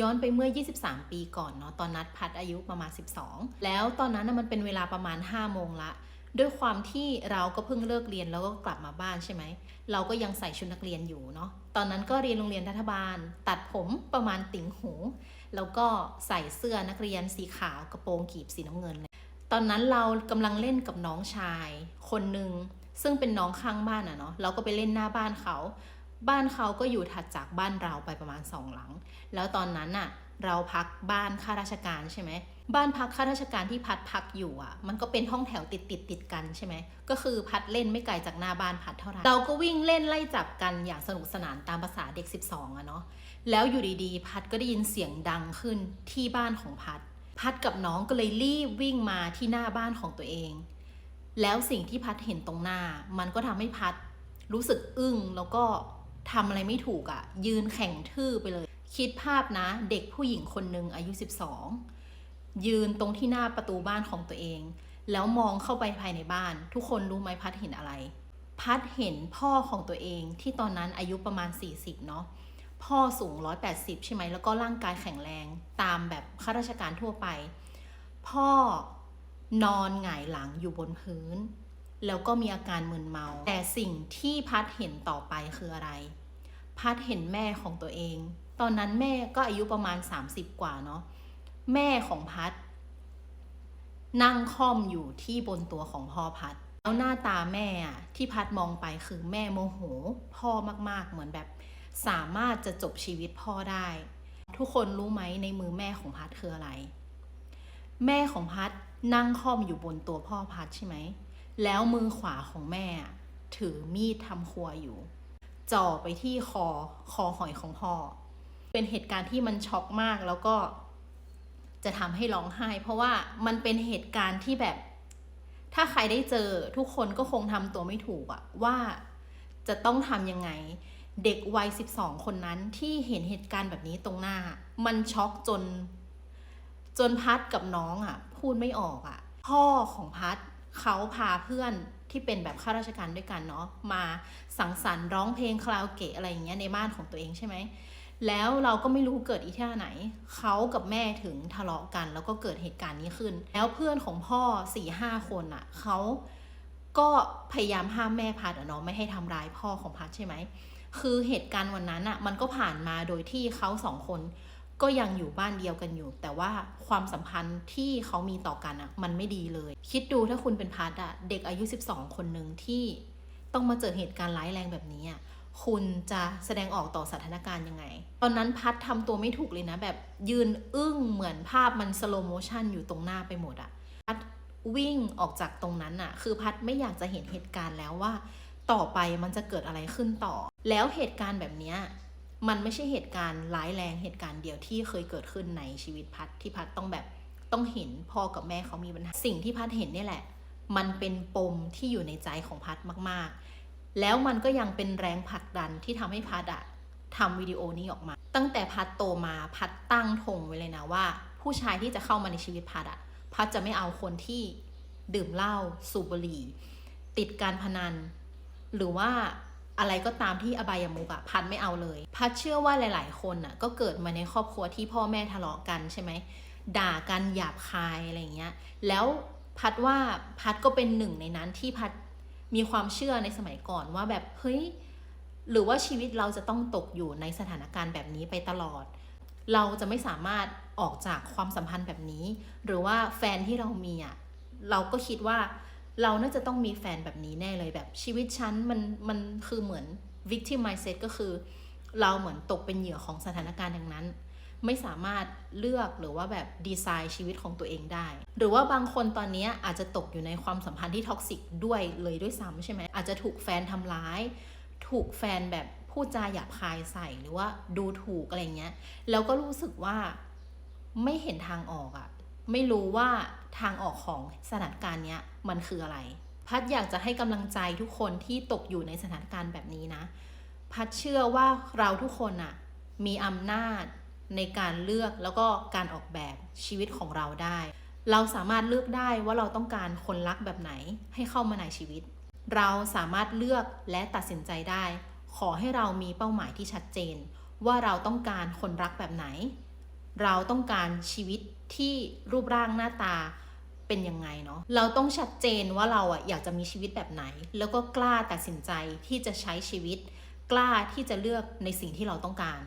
ย้อนไปเมื่อ 23 ปีก่อนเนาะตอนนัดพัดอายุประมาณ 12 แล้วตอนนั้นน่ะมันเป็นเวลาประมาณ 5 โมงละ ด้วยความที่เราก็เพิ่งเลิกเรียนแล้วก็กลับมาบ้านใช่ไหม เราก็ยังใส่ชุดนักเรียนอยู่เนาะตอนนั้นก็เรียนโรงเรียนรัฐบาล ตัดผมประมาณติ่งหู แล้วก็ใส่เสื้อนักเรียนสีขาวกระโปรงกีบสีน้ำเงิน ตอนนั้นเรากำลังเล่นกับน้องชายคนหนึ่งซึ่งเป็นน้องข้างบ้านอะเนาะเราก็ไปเล่นหน้าบ้านเขา บ้านเขาก็อยู่ถัดจากบ้านเราไปประมาณสองหลัง แล้วตอนนั้นน่ะเราพักบ้านข้าราชการใช่ไหม บ้านพักข้าราชการที่พัดพักอยู่อะ มันก็เป็นห้องแถวติดติดติดกันใช่ไหม ก็คือพัดเล่นไม่ไกลจากหน้าบ้านพัดเท่าไหร่ เราก็วิ่งเล่นไล่จับกันอย่างสนุกสนานตามภาษาเด็ก 12อะเนาะ แล้วอยู่ดีๆ พัดก็ได้ยินเสียงดังขึ้นที่บ้านของพัด พัดกับน้องก็เลยรีบวิ่งมาที่หน้าบ้านของตัวเอง แล้วสิ่งที่พัดเห็นตรงหน้า มันก็ทำให้พัดรู้สึกอึ้งแล้วก็ ทำอะไรไม่ถูกอะ่ะ ยืนแข่งทื่อไปเลย คิดภาพนะ เด็กผู้หญิงคนหนึ่งอายุ 12 ยืนตรงที่หน้าประตูบ้านของตัวเอง แล้วมองเข้าไปภายในบ้าน ทุกคนรู้ไหมพัดเห็นอะไร พัดเห็นพ่อของตัวเองที่ตอนนั้นอายุประมาณ 40 เนาะพ่อสูง 180 ใช่ไหม แล้วก็ร่างกายแข็งแรงตามแบบข้าราชการทั่วไป พ่อนอนหงายหลังอยู่บนพื้น แล้วก็มีอาการมึนเมา แต่สิ่งที่พัดเห็นต่อไปคืออะไร พัดเห็นแม่ของตัวเอง ตอนนั้นแม่ก็อายุประมาณ 30 กว่าเนาะแม่ของพัด นั่งค่อมอยู่ที่บนตัวของพ่อพัดแล้วหน้าตาแม่อะที่พัดมองไปคือแม่โมโห พ่อมากๆ เหมือนแบบ สามารถจะจบชีวิตพ่อได้ ทุกคนรู้ไหมในมือแม่ของพัดคืออะไร แม่ของพัดนั่งค่อมอยู่บนตัวพ่อพัดใช่ไหม แล้วมือขวาของแม่ ถือมีดทำครัวอยู่ จ่อไปที่คอคอหอยของพ่อ เป็นเหตุการณ์ที่มันช็อกมากแล้วก็จะทำให้ร้องไห้ เพราะว่ามันเป็นเหตุการณ์ที่แบบ ถ้าใครได้เจอทุกคนก็คงทำตัวไม่ถูกอะว่าจะต้องทำยังไง เด็กวัย 12 คนนั้นที่เห็นเหตุการณ์แบบนี้ตรงหน้า มันช็อกจน จนพัดกับน้องอะพูดไม่ออกอะพ่อของพัด เขาพาเพื่อนที่เป็นแบบข้าราชการด้วยกันเนาะมาสังสรรค์ร้องเพลงคาราโอเกะอะไรอย่างเงี้ยในบ้านของตัวเองใช่ไหมแล้วเราก็ไม่รู้เกิดอีท่าไหน เขากับแม่ถึงทะเลาะกัน แล้วก็เกิดเหตุการณ์นี้ขึ้น แล้วเพื่อนของพ่อสี่ห้าคนอะเขาก็พยายามห้ามแม่พัดเนาะไม่ให้ทำร้ายพ่อของพัดใช่ไหมคือเหตุการณ์วันนั้นอะมันก็ผ่านมาโดยที่เขาสองคน ก็ยังอยู่บ้านเดียวกันอยู่ แต่ว่าความสัมพันธ์ที่เขามีต่อกันอะมันไม่ดีเลย คิดดูถ้าคุณเป็นพัดอะเด็กอายุ 12 คนหนึ่งที่ต้องมาเจอเหตุการณ์ร้ายแรงแบบนี้อะคุณจะแสดงออกต่อสถานการณ์ยังไง ตอนนั้นพัดทำตัวไม่ถูกเลยนะ แบบยืนอึ้งเหมือนภาพมันสโลโมชันอยู่ตรงหน้าไปหมดอะพัดวิ่งออกจากตรงนั้นอะคือพัดไม่อยากจะเห็นเหตุการณ์แล้วว่า ต่อไปมันจะเกิดอะไรขึ้นต่อ แล้วเหตุการณ์แบบนี้ มันไม่ใช่เหตุการณ์ร้ายแรงเหตุการณ์เดียวที่เคยเกิดขึ้นในชีวิตพัดที่พัดต้องแบบต้องเห็นพ่อกับแม่เขามีปัญหาสิ่งที่พัดเห็นนี่แหละ มันเป็นปมที่อยู่ในใจของพัดมากๆ แล้วมันก็ยังเป็นแรงผลักดันที่ทำให้พัดอะทำวิดีโอนี้ออกมา ตั้งแต่พัดโตมาพัดตั้งธงไว้เลยนะว่า ผู้ชายที่จะเข้ามาในชีวิตพัดอะพัดจะไม่เอาคนที่ดื่มเหล้าสูบบุหรี่ ติดการพนัน หรือว่า อะไรก็ตามที่อบายามุกอะพัดไม่เอาเลย พัดเชื่อว่าหลาย ๆ คนอะก็เกิดมาในครอบครัวที่พ่อแม่ทะเลาะกันใช่ไหมด่ากันหยาบคายอะไรเงี้ย แล้วพัดว่าพัดก็เป็นหนึ่งในนั้นที่พัดมีความเชื่อในสมัยก่อนว่าแบบเฮ้ยหรือว่าชีวิตเราจะต้องตกอยู่ในสถานการณ์แบบนี้ไปตลอด เราจะไม่สามารถออกจากความสัมพันธ์แบบนี้ หรือว่าแฟนที่เรามีอะเราก็คิดว่า เราน่าจะต้องมีแฟนแบบนี้แน่เลยแบบชีวิตฉันมันมันคือเหมือน victim mindset ก็คือ เราเหมือนตกเป็นเหยื่อของสถานการณ์อย่างนั้น ไม่สามารถเลือกหรือว่าแบบดีไซน์ชีวิตของตัวเองได้ หรือว่าบางคนตอนนี้อาจจะตกอยู่ในความสัมพันธ์ที่ท็อกซิกด้วยเลยด้วยซ้ำใช่ไหมอาจจะถูกแฟนทำร้าย ถูกแฟนแบบพูดจาหยาบคายใส่หรือว่าดูถูกอะไรเงี้ยแล้วก็รู้สึกว่าไม่เห็นทางออกอะไม่รู้ว่า ทางออกของสถานการณ์เนี้ยมันคืออะไร พัดอยากจะให้กำลังใจทุกคนที่ตกอยู่ในสถานการณ์แบบนี้นะ พัดเชื่อว่าเราทุกคนอะมีอำนาจในการเลือกแล้วก็การออกแบบชีวิตของเราได้ เราสามารถเลือกได้ว่าเราต้องการคนรักแบบไหนให้เข้ามาในชีวิต เราสามารถเลือกและตัดสินใจได้ ขอให้เรามีเป้าหมายที่ชัดเจน ว่าเราต้องการคนรักแบบไหน เราต้องการชีวิตที่รูปร่างหน้าตาเป็นยังไงเนาะเราต้องชัดเจนว่าเราอะอยากจะมีชีวิตแบบไหน แล้วก็กล้าตัดสินใจที่จะใช้ชีวิต กล้าที่จะเลือกในสิ่งที่เราต้องการ